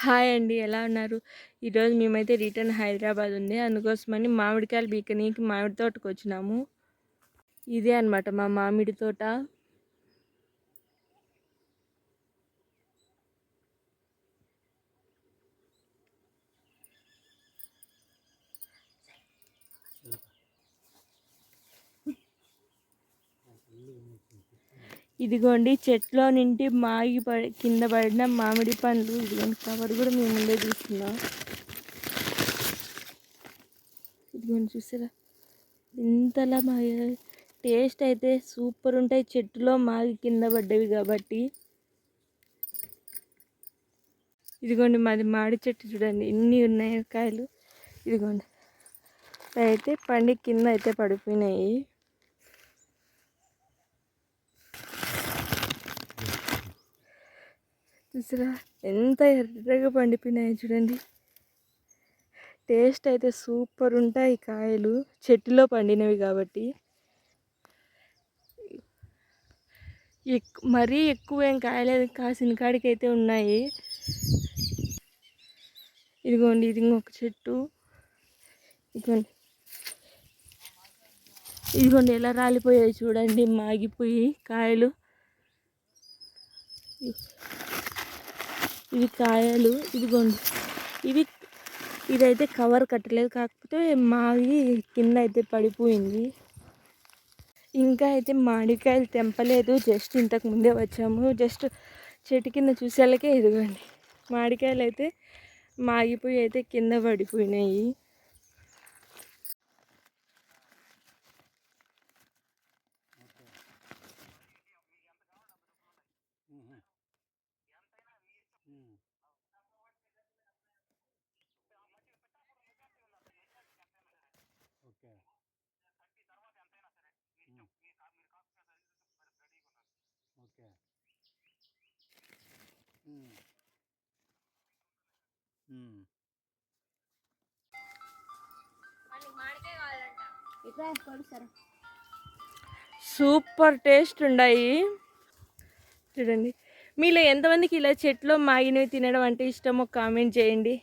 Hi అండి. ఎలా ఉన్నారు? ఈరోజు మేమైతే రిటర్న్ హైదరాబాద్ ఉంది. అందుకోసమని మామిడికాయలు బీకనీకి మామిడి తోటకు వచ్చినాము. ఇదే అన్నమాట మా మామిడి తోట. ఇదిగోండి చెట్లో నుండి మాగి పడి కింద పడిన మామిడి పండ్లు. ఇదిగోండి కవర్ కూడా మేము ముందే తీసుకున్నాం ఇదిగోండి చూసారా? ఇంతలా మా టేస్ట్ అయితే సూపర్ ఉంటాయి. చెట్టులో మాగి కింద పడ్డవి కాబట్టి. ఇదిగోండి మాది మాడి చెట్టు చూడండి. ఎన్ని ఉన్నాయి కాయలు. ఇదిగోండి. అయితే పండి కింద అయితే పడిపోయినాయి. చూసారా? ఎంత ఎర్రగా పండిపోయినాయి చూడండి. టేస్ట్ అయితే సూపర్ ఉంటాయి కాయలు. చెట్టులో పండినవి కాబట్టి. మరీ ఎక్కువ ఏం కాయలేదు కాసిన కాడికి అయితే ఉన్నాయి. ఇదిగోండి ఇది ఇంకొక చెట్టు. ఇదిగోండి. ఇదిగోండి ఎలా రాలిపోయాయి చూడండి మాగిపోయి కాయలు. ఇవి కాయలు ఇదిగోండి. ఇవి ఇదైతే కవర్ కట్టలేదు. కాకపోతే మావి కింద అయితే పడిపోయింది. ఇంకా అయితే మామిడికాయలు తెంపలేదు. జస్ట్ ఇంతకు ముందే వచ్చాము. జస్ట్ చెట్టు కింద చూసేళ్ళకే ఇదిగోండి. మామిడికాయలు అయితే మాగిపోయి అయితే కింద పడిపోయినాయి. ఓకే. సూపర్ టేస్ట్ ఉన్నాయి చూడండి. మీలో ఎంతమందికి ఇలా చెట్లో మాగినవి తినడం అంటే ఇష్టమో కామెంట్ చేయండి.